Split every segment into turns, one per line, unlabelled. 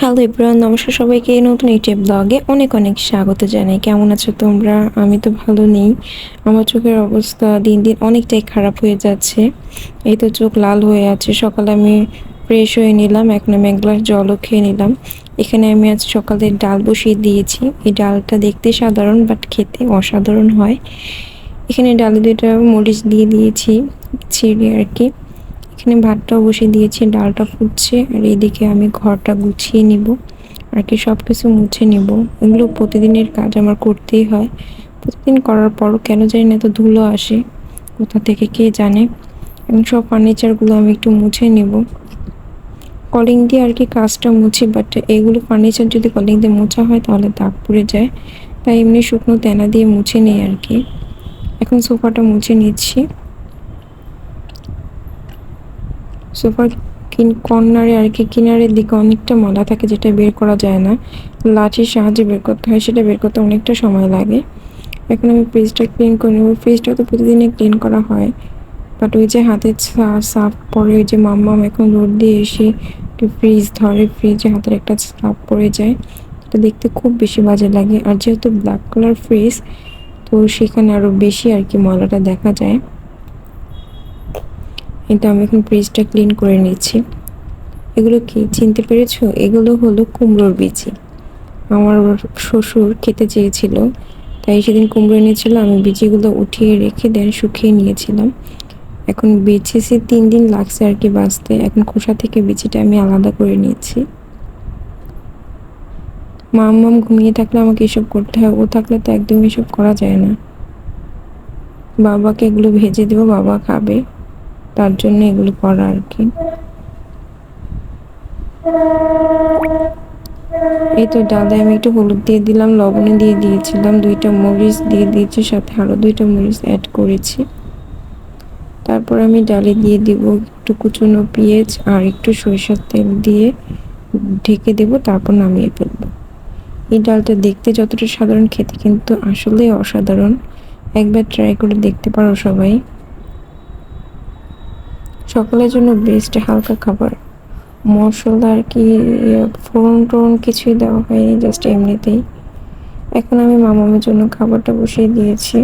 Hello Ibran নমস্কার সবাইকে নতুন একটি ব্লগে অনেক অনেক স্বাগত জানাই। কেমন আছো তোমরা? আমি তো ভালো নেই। আমার চোখের অবস্থা দিন দিন অনেকটাই খারাপ হয়ে যাচ্ছে। এই তো চোখ লাল হয়ে আছে। সকালে আমি ফ্রেশ হয়ে নিলাম। এখন আমি এক গ্লাস জলও খেয়ে নিলাম। এখানে আমি আজ সকালে ডাল বসিয়ে দিয়েছি। এই ডালটা দেখতে সাধারণ বাট খেতে অসাধারণ হয়। এখানে ডালে দুটা মরিচ দিয়ে দিয়েছি ছিঁড়ে আর কি। এখানে ভাতটাও বসিয়ে দিয়েছি, ডালটা ফুটছে, আর এইদিকে আমি ঘরটা গুছিয়ে নিব, আর কি সব কিছু মুছে নিব। এগুলো প্রতিদিনের কাজ আমার করতেই হয়। প্রতিদিন করার পরও কেন জানি না, এত ধুলো আসে, কোথা থেকে কে জানে? এবং সব ফার্নিচারগুলো আমি একটু মুছে নেব। কলিং দিয়ে আর কি কাজটা মুছি বাট এগুলো ফার্নিচার যদি কলিং দিয়ে মোছা হয় তাহলে দাগ পড়ে যায়। তাই এমনি শুকনো তেনা দিয়ে মুছে নিই আর কি। এখন সোফাটা মুছে নিচ্ছি। সোফার কিন কর্নারে আর কি কিনারের দিকে অনেকটা ময়লা থাকে যেটা বের করা যায় না। লাঠির সাহায্যে বের করতে হয়, সেটা বের করতে অনেকটা সময় লাগে। এখন আমি ফ্রিজটা ক্লিন করে নেব। ফ্রিজটা তো প্রতিদিনই ক্লিন করা হয়। বাট ওই যে হাতে সাফ পরে ওই যে মাম্মাম এখন রোদ দিয়ে এসে একটু ফ্রিজ ধরে ফ্রিজে হাতের একটা সাফ পড়ে যায়। এটা দেখতে খুব বেশি বাজে লাগে। আর যেহেতু ব্ল্যাক কালার ফ্রিজ তো সেখানে আরও বেশি আর কি ময়লাটা দেখা যায়। কিন্তু আমি এখন ফ্রিজটা ক্লিন করে নিচ্ছি। এগুলো কি, চিনতে পেরেছ? এগুলো হলো কুমড়োর বিচি আমার শ্বশুর খেতে চেয়েছিল, তাই সেদিন কুমড়ো এনেছিল, আমি বিচিগুলো উঠিয়ে রেখে দেন শুকিয়ে নিয়েছিলাম। এখন বেছেছি তিন দিন লাগছে আর কি বাঁচতে। এখন খোসা থেকে বিচিটা আমি আলাদা করে নিয়েছি মাম মাম ঘুমিয়ে থাকলে আমাকে এসব করতে হয়, ও থাকলে তো একদম এসব করা যায় না। বাবাকে এগুলো ভেজে দেবো, বাবা খাবে। তার জন্য এগুলো করা আর কি। এই তো ডালে আমি একটু হলুদ দিয়ে দিলাম লবণে দিয়ে দিয়েছিলাম, দুইটা মরিচ দিয়ে দিয়েছি, সাথে আরও দুইটা মরিচ অ্যাড করেছি। তারপর আমি ডালে দিয়ে দিব একটু কুচুনো পেঁয়াজ আর একটু সরিষার তেল দিয়ে ঢেকে দেব, তারপর নামিয়ে ফেলব। এই ডালটা দেখতে যতটা সাধারণ খেতে কিন্তু আসলেই অসাধারণ। একবার ট্রাই করে দেখতে পারো সবাই। সকালের জন্য বেস্ট হালকা খাবার। মশলা আর কি, ফোড়ন টোড়ন কিছুই দেওয়া হয়নি জাস্ট এমনিতেই। এখন আমি মামামের জন্য খাবারটা বসিয়ে দিয়েছি।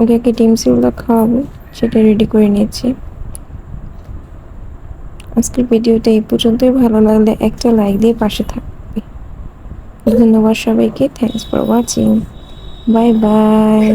ওকে কি ডিম সিগুলো খাওয়াবো, সেটা রেডি করে নিয়েছি। আজকের ভিডিওটা এই পর্যন্তই, ভালো লাগলে একটা লাইক দিয়ে পাশে থাকবে। ধন্যবাদ সবাইকে thanks for watching bye bye